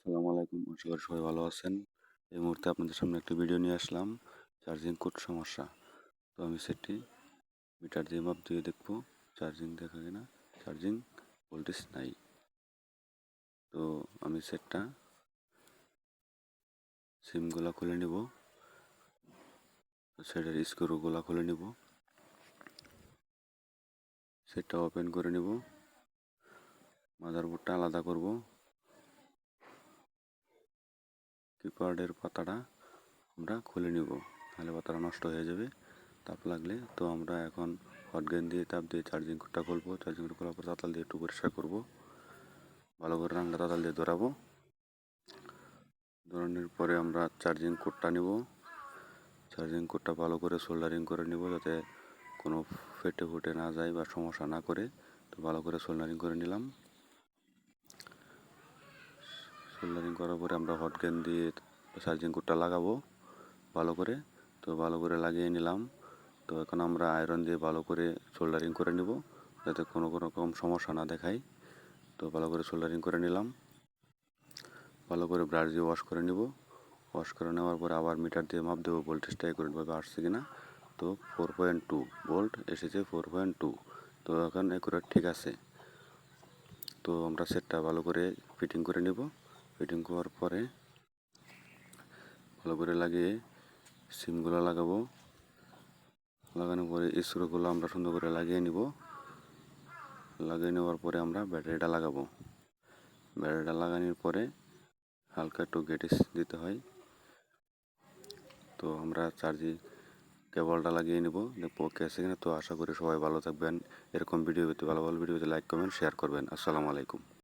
আসসালামু আলাইকুম। আশা করি সবাই ভালো আছেন। এই মুহূর্তে আপনাদের সামনে একটি ভিডিও নিয়ে আসলাম। চার্জিং কোড সমস্যা। তো আমি সেটটি মিটার দিয়ে মাপ দিয়ে দেখব। চার্জিং দেখা কিনা চার্জিং ভোল্টেজ নাই। তো আমি সেটটা সিমগুলা খুলে নিব। সেটের স্ক্রুগুলা খুলে নিব। সেটটা ওপেন করে নিব। মাদারবোর্ডটা আলাদা করব। কিপ্যাডের পাতাটা আমরা খুলে নিব। তাহলে পাতাটা নষ্ট হয়ে যাবে, তাপ লাগলে। তো আমরা এখন হট গেন দিয়ে তাপ দিয়ে চার্জিং কোডটা খুলবো। চার্জিং কোড খোলার পর তাতাল দিয়ে একটু পরিষ্কার করব। ভালো করে রান্না তাতাল দিয়ে ধরাবো। ধরানোর পরে আমরা চার্জিং কোডটা নিব। চার্জিং কোডটা ভালো করে সোল্ডারিং করে নিব যাতে কোনো ফেটে ফুটে না যায় বা সমস্যা না করে। তো ভালো করে সোল্ডারিং করে নিলাম। সোল্ডারিং করার পরে আমরা হট গেন দিয়ে চার্জিং কোডটা লাগাবো ভালো করে। তো ভালো করে লাগিয়ে নিলাম। তো এখন আমরা আয়রন দিয়ে ভালো করে সোল্ডারিং করে নিব, যাতে কোনো কোনো রকম সমস্যা না দেখায়। তো ভালো করে সোল্ডারিং করে নিলাম। ভালো করে ব্রাশ দিয়ে ওয়াশ করে নিব। ওয়াশ করে নেওয়ার পরে আবার মিটার দিয়ে মাপ দেবো ভোল্টেজটা একুরেটভাবে আসছে কিনা। তো ফোর পয়েন্ট টু ভোল্ট এসেছে ফোর পয়েন্ট টু। তো এখন একুরেট ঠিক আছে। তো আমরা সেটটা ভালো করে ফিটিং করে নিব। ফিটিং করার পরে ভালো করে লাগিয়ে সিমগুলো লাগাবো। লাগানোর পরে স্ক্রুগুলো আমরা সুন্দর করে লাগিয়ে নিব। লাগিয়ে নেওয়ার পরে আমরা ব্যাটারিটা লাগাবো। ব্যাটারিটা লাগানোর পরে হালকা একটু গেটিস দিতে হয়। তো আমরা চার্জি কেবলটা লাগিয়ে নিব। ওকে আছে কিনা। তো আশা করি সবাই ভালো থাকবেন। এরকম ভিডিও পেতে ভালো ভালো ভিডিও পেতে লাইক কমেন্ট শেয়ার করবেন। আসসালামু আলাইকুম।